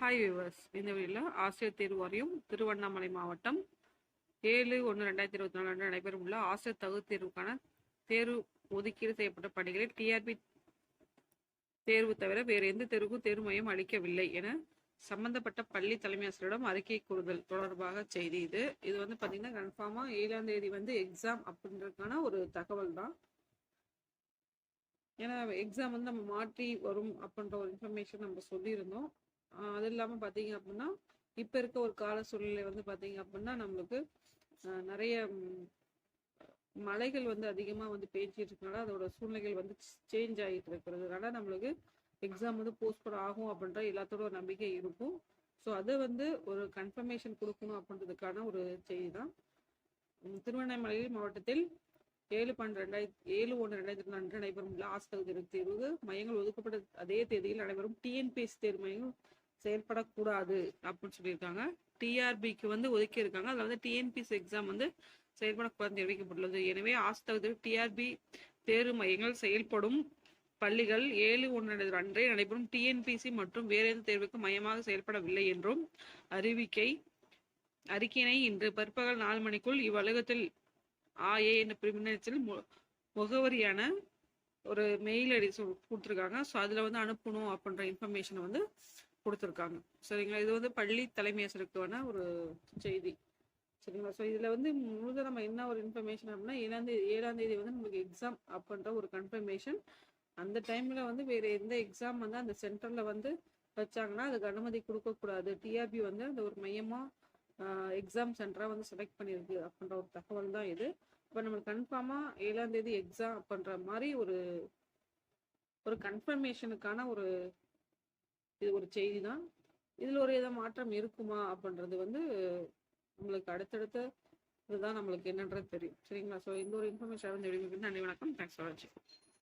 Hi viewers இந்த வீடியோவில் ஆசிரியர் தேர்வு வாரியம் திருவண்ணாமலை மாவட்டம் ஏழு ஒன்று ரெண்டாயிரத்தி இருபத்தி நாலு அன்று நடைபெறும் உள்ள ஆசிரியர் தகுதி தேர்வுக்கான தேர்வு ஒதுக்கீடு செய்யப்பட்ட பணிகளை டிஆர்பி தேர்வு தவிர வேறு எந்த தேர்வுக்கும் தேர்வு மையம் அளிக்கவில்லை என சம்பந்தப்பட்ட பள்ளி தலைமை ஆசிரியரிடம் அறிக்கை கூறுதல் தொடர்பாக செய்தி இது. இது வந்து பார்த்தீங்கன்னா கன்ஃபார்மாக ஏழாம் தேதி வந்து எக்ஸாம் அப்படின்றதுக்கான ஒரு தகவல் தான். ஏன்னா எக்ஸாம் வந்து நம்ம மாற்றி வரும் அப்படின்ற ஒரு இன்ஃபர்மேஷன் நம்ம சொல்லியிருந்தோம். அது இல்லாமல் பார்த்தீங்க அப்படின்னா இப்போ இருக்க ஒரு கால சூழ்நிலை வந்து பார்த்தீங்க அப்படின்னா நம்மளுக்கு ஆஹ் நிறைய மலைகள் வந்து அதிகமாக வந்து பேச்சிட்டு இருக்கனால அதோட சூழ்நிலைகள் வந்து சேஞ்ச் ஆகிட்டு இருக்கிறதுனால நம்மளுக்கு எக்ஸாம் வந்து போஸ்ட்போன் ஆகும் அப்படின்ற எல்லாத்தோட ஒரு நம்பிக்கை இருக்கும். ஸோ அதை வந்து ஒரு கன்ஃபர்மேஷன் கொடுக்கணும் அப்படின்றதுக்கான ஒரு செய்தி தான். திருவண்ணாமலை மாவட்டத்தில் ஏழு பன்னெண்டு ரெண்டாயிரத்தி ஏழு ஒன்று ரெண்டாயிரத்தி அன்று நடைபெறும் லாஸ்ட் தேர்வு. தேர்வு மையங்கள் ஒதுக்கப்பட்ட அதே தேதியில் நடைபெறும் டிஎன்பிஎஸ்சி தேர்வு மையங்கள் செயல்படக்கூடாது அப்படின்னு சொல்லியிருக்காங்க. டிஆர்பிக்கு வந்து ஒதுக்கி இருக்காங்க அதில் வந்து டிஎன்பிஎஸ் எக்ஸாம் வந்து செயல்படக்கூடாது தெரிவிக்கப்பட்டுள்ளது. எனவே ஆசிரியர் டிஆர்பி தேர்வு மையங்கள் செயல்படும் பள்ளிகள் ஏழு ஒன்று அன்றே நடைபெறும். டிஎன்பிசி மற்றும் வேறு எந்த தேர்வுக்கு மையமாக செயல்படவில்லை என்றும் அறிவிக்கை அறிக்கையினை இன்று பிற்பகல் நாலு மணிக்குள் இவ்வலுவலகத்தில் ஆஏ என்ற பிரிவினத்தில் மு- முகவரியான ஒரு மெயில் ஐடி கொடுத்துருக்காங்க. ஸோ அதில் வந்து அனுப்பணும் அப்படின்ற இன்ஃபர்மேஷனை வந்து கொடுத்துருக்காங்க. சரிங்களா? இது வந்து பள்ளி தலைமை ஆசிரியருக்கான ஒரு செய்தி. சரிங்களா? ஸோ இதில் வந்து முழுத நம்ம என்ன ஒரு இன்ஃபர்மேஷன் அப்படின்னா ஏழாம் ஏழாந்தேதி ஏழாம் தேதி வந்து நமக்கு எக்ஸாம் அப்படின்ற ஒரு கன்ஃபர்மேஷன் அந்த டைமில் வந்து வேறு எந்த எக்ஸாம் வந்து அந்த சென்டரில் வந்து வச்சாங்கன்னா அதுக்கு அனுமதி கொடுக்கக்கூடாது. டிஆர்பி வந்து அந்த ஒரு மையமாக எக்ஸாம் சென்டராக வந்து செலக்ட் பண்ணியிருக்கு அப்படின்ற ஒரு தகவல் தான் இது. இப்போ நம்மளுக்கு கன்ஃபார்மாக ஏழாம் தேதி எக்ஸாம் அப்படின்ற மாதிரி ஒரு ஒரு கன்ஃபர்மேஷனுக்கான ஒரு இது ஒரு செய்தி தான் இதில் ஒரு ஏதோ மாற்றம் இருக்குமா அப்படின்றது வந்து நம்மளுக்கு அடுத்தடுத்த இதுதான் நம்மளுக்கு என்னன்றது தெரியும். சரிங்களா? ஸோ இந்த ஒரு இன்ஃபர்மேஷன் வந்து நன்றி வணக்கம். தேங்க்ஸ் ஃபார் வாட்சிங்